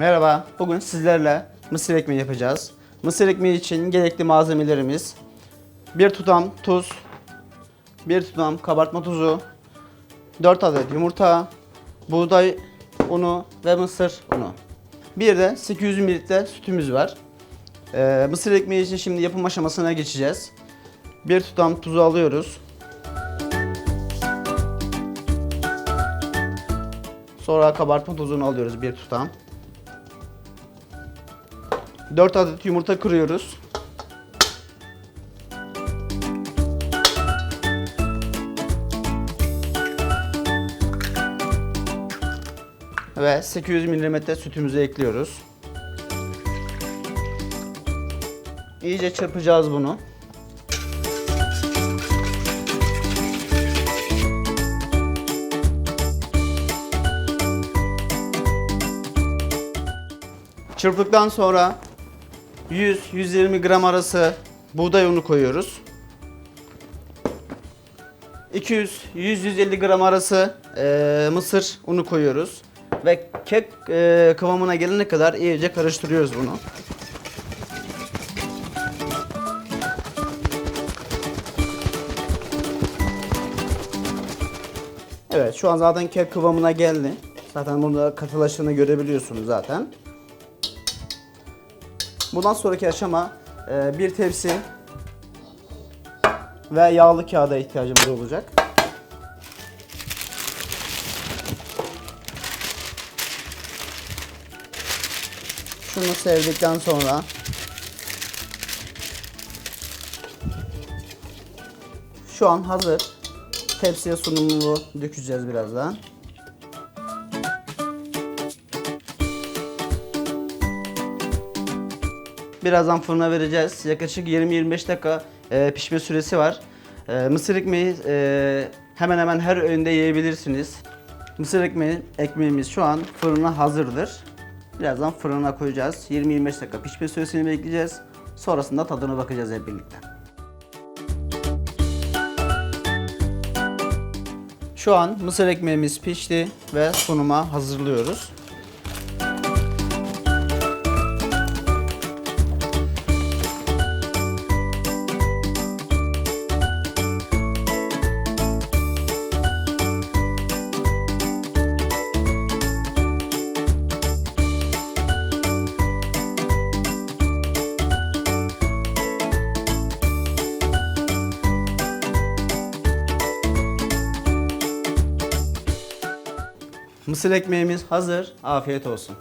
Merhaba, bugün sizlerle mısır ekmeği yapacağız. Mısır ekmeği için gerekli malzemelerimiz bir tutam tuz, bir tutam kabartma tuzu, 4 adet yumurta, buğday unu ve mısır unu. Bir de 800 ml sütümüz var. Ee, mısır ekmeği için şimdi yapım aşamasına geçeceğiz. Bir tutam tuzu alıyoruz. Sonra kabartma tozunu alıyoruz bir tutam. 4 adet yumurta kırıyoruz. Ve 800 mm sütümüzü ekliyoruz. İyice çırpacağız bunu. Çırptıktan sonra 100-120 gram arası buğday unu koyuyoruz. 200-100-150 gram arası eee, mısır unu koyuyoruz. Ve kek eee, kıvamına gelene kadar iyice karıştırıyoruz bunu. Evet şu an zaten kek kıvamına geldi. Zaten burada katılaştığını görebiliyorsunuz zaten. Bundan sonraki aşama e, bir tepsi ve yağlı kağıda ihtiyacımız olacak. Şunu sevdikten sonra şu an hazır. Tepsiye sunumunu dökeceğiz birazdan. Birazdan fırına vereceğiz. Yaklaşık 20-25 dakika e, pişme süresi var. E, mısır ekmeği e, hemen hemen her öğünde yiyebilirsiniz. Mısır ekmeği, ekmeğimiz şu an fırına hazırdır. Birazdan fırına koyacağız. 20-25 dakika pişme süresini bekleyeceğiz. Sonrasında tadına bakacağız hep birlikte. Şu an mısır ekmeğimiz pişti ve sunuma hazırlıyoruz. Mısır ekmeğimiz hazır. Afiyet olsun.